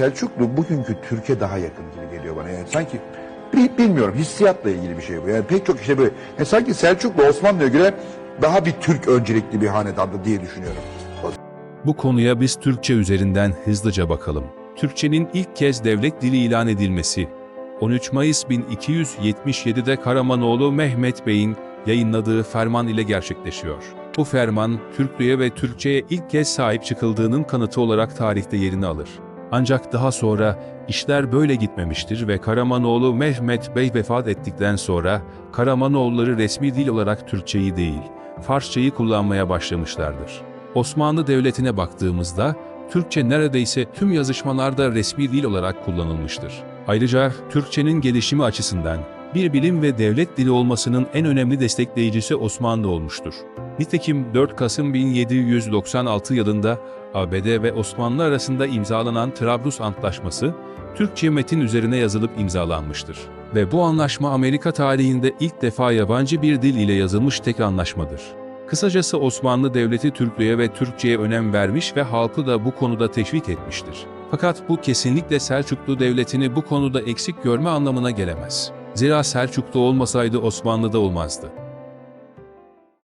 Selçuklu bugünkü Türkiye daha yakın gibi geliyor bana. Yani sanki bi- bilmiyorum hissiyatla ilgili bir şey bu. Yani pek çok işte böyle yani sanki Selçuklu Osmanlı'ya göre daha bir Türk öncelikli bir hanedandı diye düşünüyorum. Bu konuya biz Türkçe üzerinden hızlıca bakalım. Türkçenin ilk kez devlet dili ilan edilmesi 13 Mayıs 1277'de Karamanoğlu Mehmet Bey'in yayınladığı ferman ile gerçekleşiyor. Bu ferman, Türklüğe ve Türkçe'ye ilk kez sahip çıkıldığının kanıtı olarak tarihte yerini alır. Ancak daha sonra işler böyle gitmemiştir ve Karamanoğlu Mehmet Bey vefat ettikten sonra Karamanoğulları resmi dil olarak Türkçeyi değil, Farsçayı kullanmaya başlamışlardır. Osmanlı Devleti'ne baktığımızda Türkçe neredeyse tüm yazışmalarda resmi dil olarak kullanılmıştır. Ayrıca Türkçenin gelişimi açısından bir bilim ve devlet dili olmasının en önemli destekleyicisi Osmanlı olmuştur. Nitekim 4 Kasım 1796 yılında ABD ve Osmanlı arasında imzalanan Trablus Antlaşması, Türkçe metin üzerine yazılıp imzalanmıştır. Ve bu anlaşma Amerika tarihinde ilk defa yabancı bir dil ile yazılmış tek anlaşmadır. Kısacası Osmanlı Devleti Türklüğe ve Türkçe'ye önem vermiş ve halkı da bu konuda teşvik etmiştir. Fakat bu kesinlikle Selçuklu Devleti'ni bu konuda eksik görme anlamına gelemez. Zira Selçuklu olmasaydı Osmanlı da olmazdı.